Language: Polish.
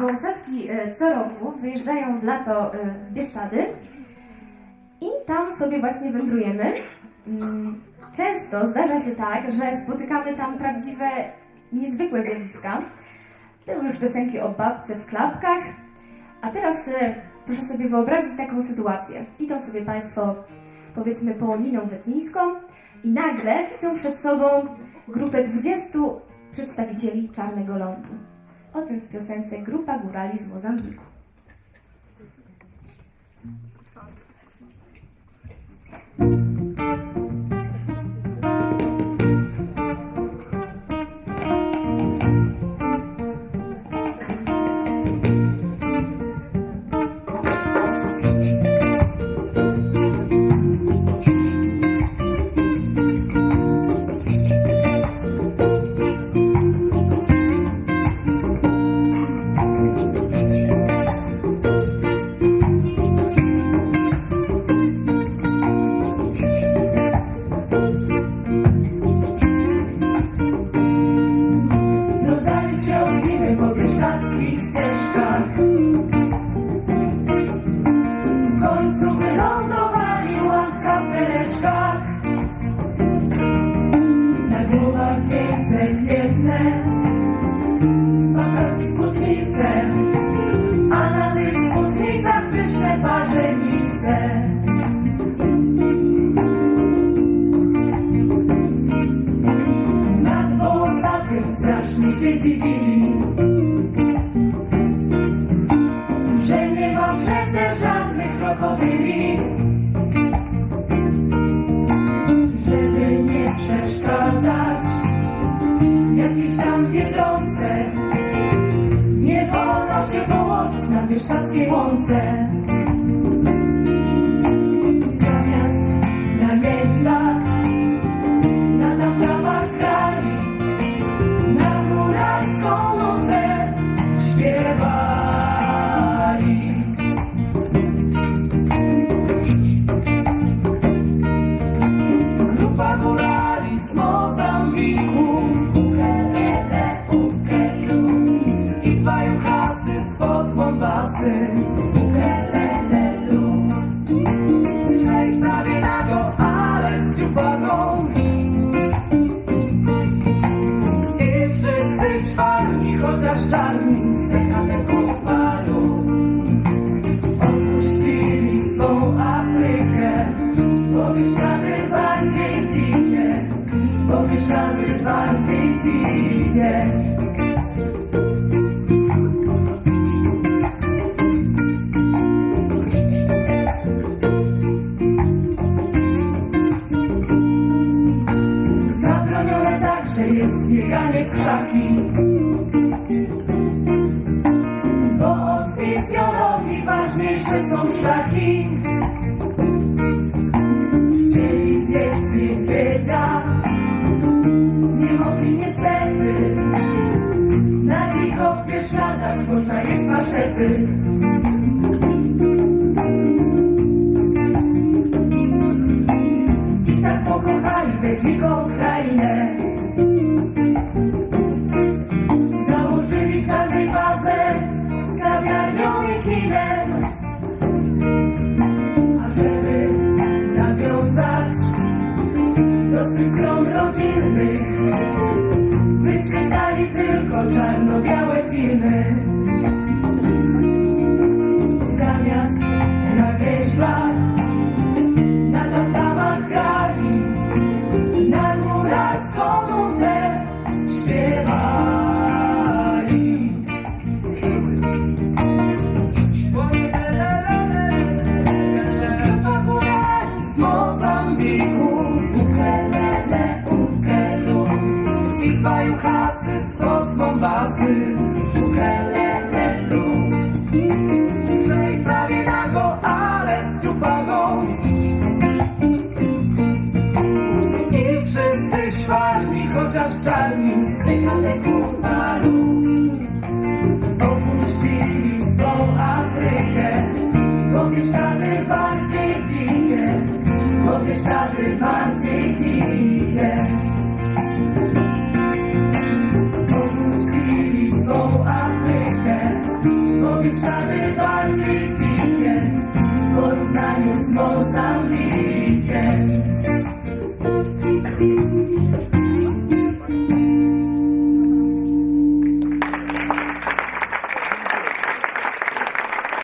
Kąsatki e, co roku wyjeżdżają w lato e, w Bieszczady i tam sobie właśnie wędrujemy. Mm, Często zdarza się tak, że spotykamy tam prawdziwe, niezwykłe zjawiska. Były już piosenki o babce w klapkach, a teraz e, proszę sobie wyobrazić taką sytuację. Idą sobie Państwo, powiedzmy, połoniną wetnińską i nagle widzą przed sobą grupę 20 przedstawicieli Czarnego Lądu. O tym w piosence Grupa Górali z Mozambiku. Końcu wylądowali łatka w Beleszkach Na głowach piękne kwietne Spadał ci spódnice A na tych spódnicach pyszne parzenice Nad wąsatym strasznie się dziwili Że Żeby nie przeszkadzać Jakiejś tam biedronce. Nie wolno się położyć na bieszczadzkiej łące jest. Bieganie w krzaki. Bo od fizjologii ważniejsze są szlaki. Chcieli zjeść niedźwiedzia Na dzicho w Bieszczadach można jeść maszety I tak pokochali tę dziką krainę czarno-białe filmy spod Mombasy, ukelelelu. Trzej prawie nago, ale z ciupagą i wszyscy szwarni, chociaż czarni z Ekateku